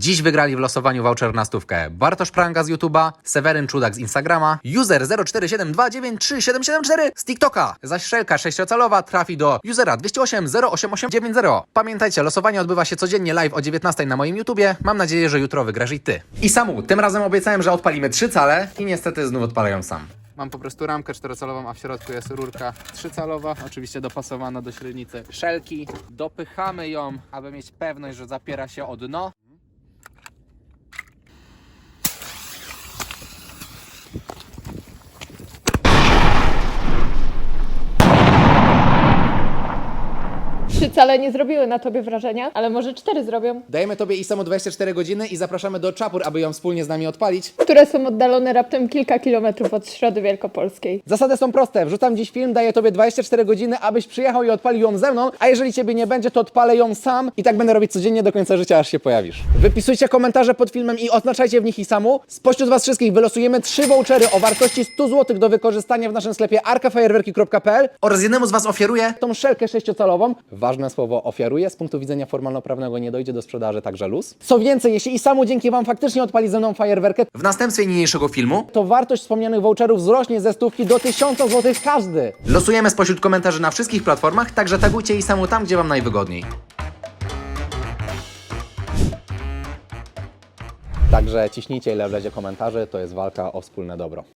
Dziś wygrali w losowaniu voucher na stówkę Bartosz Pranga z YouTube'a, Seweryn Czudak z Instagrama, user 0472937774 z TikToka, zaś szelka sześciocalowa trafi do usera 208088890. Pamiętajcie, losowanie odbywa się codziennie live o 19 na moim YouTubie. Mam nadzieję, że jutro wygrasz i ty. I Samu, tym razem obiecałem, że odpalimy trzy cale i niestety znów odpalają sam. Mam po prostu ramkę czterocalową, a w środku jest rurka trzycalowa, oczywiście dopasowana do średnicy szelki. Dopychamy ją, aby mieć pewność, że zapiera się o dno. Trzy cale nie zrobiły na tobie wrażenia, ale może cztery zrobią, Dajemy tobie i Samu 24 godziny i zapraszamy do Czapur, aby ją wspólnie z nami odpalić. które są oddalone raptem kilka kilometrów od Środy Wielkopolskiej. Zasady są proste. Wrzucam dziś film, daję tobie 24 godziny, abyś przyjechał i odpalił ją ze mną, a jeżeli ciebie nie będzie, to odpalę ją sam i tak będę robić codziennie do końca życia, aż się pojawisz. Wypisujcie komentarze pod filmem i oznaczajcie w nich Isamu. Spośród was wszystkich wylosujemy trzy vouchery o wartości 100 zł do wykorzystania w naszym sklepie arkafajerwerki.pl Oraz jednemu z Was ofiaruję tą szelkę sześciocalową. Ważne słowo ofiaruję, z punktu widzenia formalno-prawnego nie dojdzie do sprzedaży, także luz. Co więcej, jeśli Isamu dzięki wam faktycznie odpali ze mną fajerwerkę, w następstwie niniejszego filmu to wartość wspomnianych voucherów wzrośnie ze stówki do 1000 zł każdy. Losujemy spośród komentarzy na wszystkich platformach, także tagujcie i samu tam, gdzie Wam najwygodniej. Także ciśnijcie ile wlezie komentarzy, to jest walka o wspólne dobro.